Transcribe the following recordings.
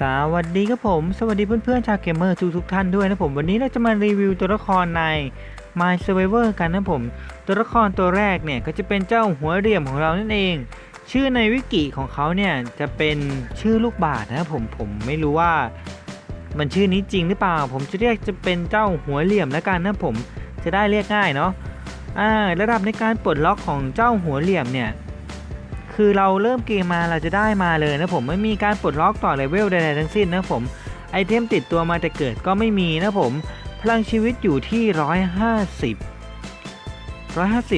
สวัสดีครับผม สวัสดีเพื่อนๆชาวเกมเมอร์ทุกทุกๆท่านด้วยนะผม วันนี้เราจะมารีวิวตัวละครใน My Survivor กันนะผม ตัวละครตัวแรกเนี่ย ก็จะเป็นเจ้าหัวเหลี่ยมของเรานั่นเอง ชื่อในวิกิของเขาเนี่ย จะเป็นชื่อลูกบาศนะผมผมไม่รู้ว่า มันชื่อนี้จริงหรือเปล่า ผมจะเรียกจะเป็นเจ้าหัวเหลี่ยมแล้วกันนะผมจะได้เรียกง่ายเนาะอ่าระดับในการปลดล็อกของเจ้าหัวเหลี่ยมเนี่ย คือเราเริ่มเกมมาเราจะได้มาเลยนะผมไม่มีการปลดล็อกต่อเลเวลใดๆทั้งสิ้นนะผมไอเทมติดตัวมาแต่เกิดก็ไม่มีนะผม พลังชีวิตอยู่ที่ 150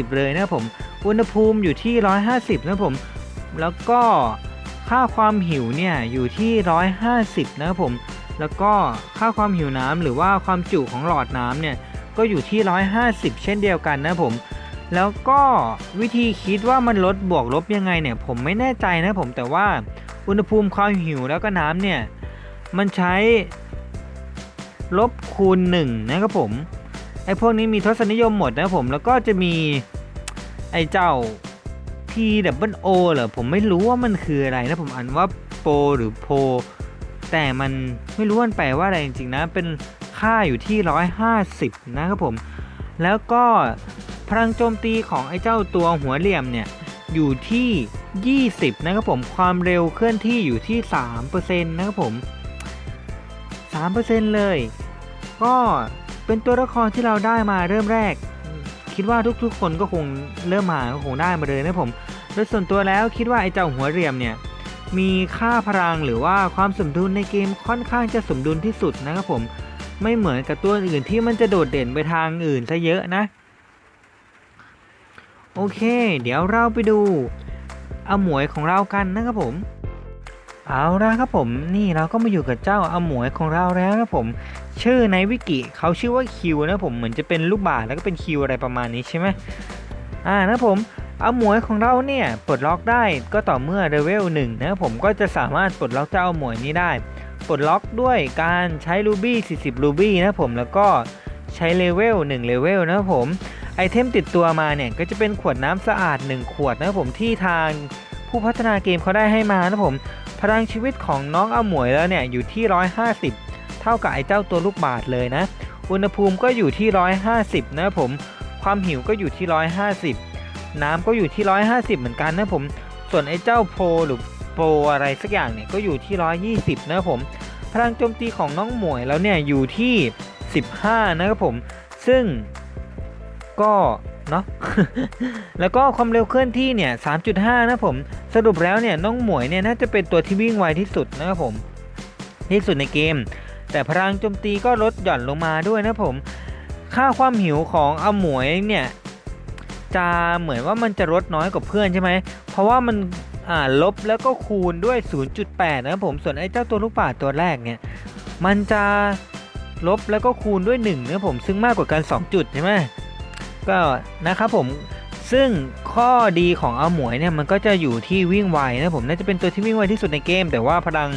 150 เลยนะผมอุณหภูมิอยู่ที่ 150 นะผม แล้วก็ค่าความหิวเนี่ยอยู่ที่ 150 นะผม แล้วก็ค่าความหิวน้ำหรือว่าความจุของหลอดน้ำเนี่ยก็อยู่ที่ 150 เช่นเดียวกันนะผม แล้วก็วิธีคิดว่ามันลดบวกลบยังไงเนี่ย ผมไม่แน่ใจนะผมแต่ว่าอุณหภูมิความหิวแล้วก็น้ำเนี่ย มันใช้ลบคูณ1นะครับผมไอ้พวกนี้มีทศนิยมหมดนะผมแล้วก็จะมีไอ้เจ้า P W O เหรอผมไม่รู้ว่ามันคืออะไรนะผมอ่านว่าโปหรือโพ แต่มันไม่รู้มันแปลว่าอะไรจริงๆนะ เป็นค่าอยู่ที่ 150 นะครับผม แล้วก็ พลังโจมตีของไอ้เจ้าตัวหัวเหลี่ยมเนี่ยอยู่ที่ 20 นะครับผม ความเร็วเคลื่อนที่อยู่ที่ 3%นะครับผม 3%เลย ก็เป็นตัวละครที่เราได้มาเริ่มแรก คิดว่าทุกๆคนก็คงเริ่มมาก็คงได้มาเลยนะผม โดยส่วนตัวแล้วคิดว่าไอ้เจ้าหัวเหลี่ยมเนี่ย มีค่าพลังหรือว่าความสมดุลในเกมค่อนข้างจะสมดุลที่สุดนะครับผม ไม่เหมือนกับตัวอื่นที่มันจะโดดเด่นไปทางอื่นซะเยอะนะ โอเค เดี๋ยวเราไปดูอมวยของเรากันนะครับผม เอาละครับผม นี่เราก็มาอยู่กับเจ้าอมวยของเราแล้วนะผม ชื่อในวิกิเขาชื่อว่าคิวนะผมเหมือนจะเป็นลูกบาศก์แล้วก็เป็นคิวอะไรประมาณนี้ใช่ไหมอ่านะผมอมวยของเราเนี่ยปลดล็อกได้ก็ต่อเมื่อเลเวลหนึ่งนะผมก็จะสามารถปลดล็อกเจ้าอมวยนี้ได้ ปลดล็อกด้วยการใช้รูบี้40รูบี้นะผมแล้วก็ใช้เลเวล1เลเวลนะผม ไอเทมติดตัวมาเนี่ยก็จะเป็นขวดน้ำสะอาด 1 ขวดนะครับผมที่ทางผู้พัฒนาเกมเขาได้ให้มานะผมพลังชีวิตของน้องอมวยแล้วเนี่ยอยู่ที่ 150 เท่ากับไอเจ้าตัวลูกบาศก์เลยนะ อุณหภูมิก็อยู่ที่ 150 นะครับผมความหิวก็อยู่ที่ 150 น้ำก็อยู่ที่ 150 เหมือนกันนะผมส่วนไอเจ้าโพหรือโปรอะไรสักอย่างเนี่ยก็อยู่ที่ 120 นะครับผมพลังโจมตีของน้องหมวยแล้วเนี่ยอยู่ที่ 15 นะครับผม ซึ่ง ก็เนาะ แล้วก็ความเร็วเคลื่อนที่เนี่ย 3.5 นะผม สรุปแล้วเนี่ยน้องหมวยเนี่ยน่าจะเป็นตัวที่วิ่งไวที่สุดนะครับผม ที่สุดในเกม แต่พลังโจมตีก็ลดหย่อนลงมาด้วยนะผม ค่าความหิวของอหมวยเนี่ยจะเหมือนว่ามันจะลดน้อยกว่าเพื่อนใช่ไหม เพราะว่ามันลบแล้วก็คูณด้วย 0.8 นะครับผม ส่วนไอ้เจ้าตัวลูกป่าตัวแรกเนี่ย มันจะลบแล้วก็คูณด้วย1นะครับผม ซึ่งมากกว่ากัน 2 จุดใช่ไหม ก็นะครับผมซึ่งข้อดีของอาหมวยเนี่ยมันก็จะอยู่ที่วิ่งไวนะผมน่าจะเป็นตัวที่วิ่งไวที่สุดในเกม แต่ว่าพลัง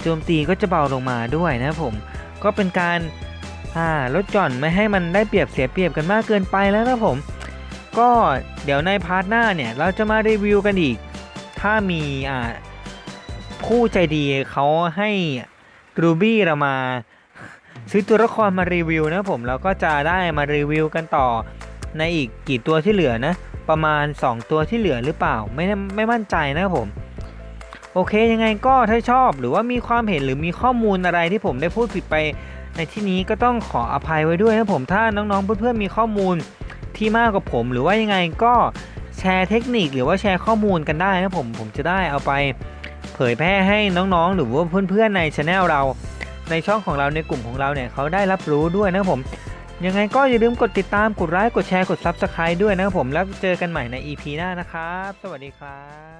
โจมตีก็จะเบาลงมาด้วยนะผมก็เป็นการลดหย่อนไม่ให้มันได้เปรียบเสียเปรียบกันมากเกินไปแล้วนะผม ก็เดี๋ยวในพาร์ทหน้าเนี่ยเราจะมารีวิวกันอีก ถ้ามีผู้ใจดีเขาให้รูบี้เรามาซื้อตัวละครมารีวิวนะผมเราก็จะได้มารีวิวกันต่อ ในอีกกี่ตัวที่เหลือนะ ประมาณ 2 ตัวที่เหลือหรือเปล่า ไม่ไม่มั่นใจนะครับผม โอเคยังไงก็ถ้าชอบหรือว่ามีความเห็นหรือมีข้อมูลอะไรที่ผมได้พูดผิดไป ในที่นี้ก็ต้องขออภัยไว้ด้วยนะผมถ้าน้องๆเพื่อนๆมีข้อมูลที่มากกว่าผม หรือว่ายังไงก็แชร์เทคนิคหรือว่าแชร์ข้อมูลกันได้นะผมผมจะได้เอาไปเผยแพร่ให้น้องๆ หรือว่าเพื่อนๆในช anel เรา ในช่องของเราในกลุ่มของเราเนี่ยเขาได้รับรู้ด้วยนะผม ยังไงก็อย่าลืมกดติดตาม กดไลค์ กดแชร์ กด Subscribe ด้วยนะครับผม แล้วเจอกันใหม่ใน EP หน้านะครับ สวัสดีครับ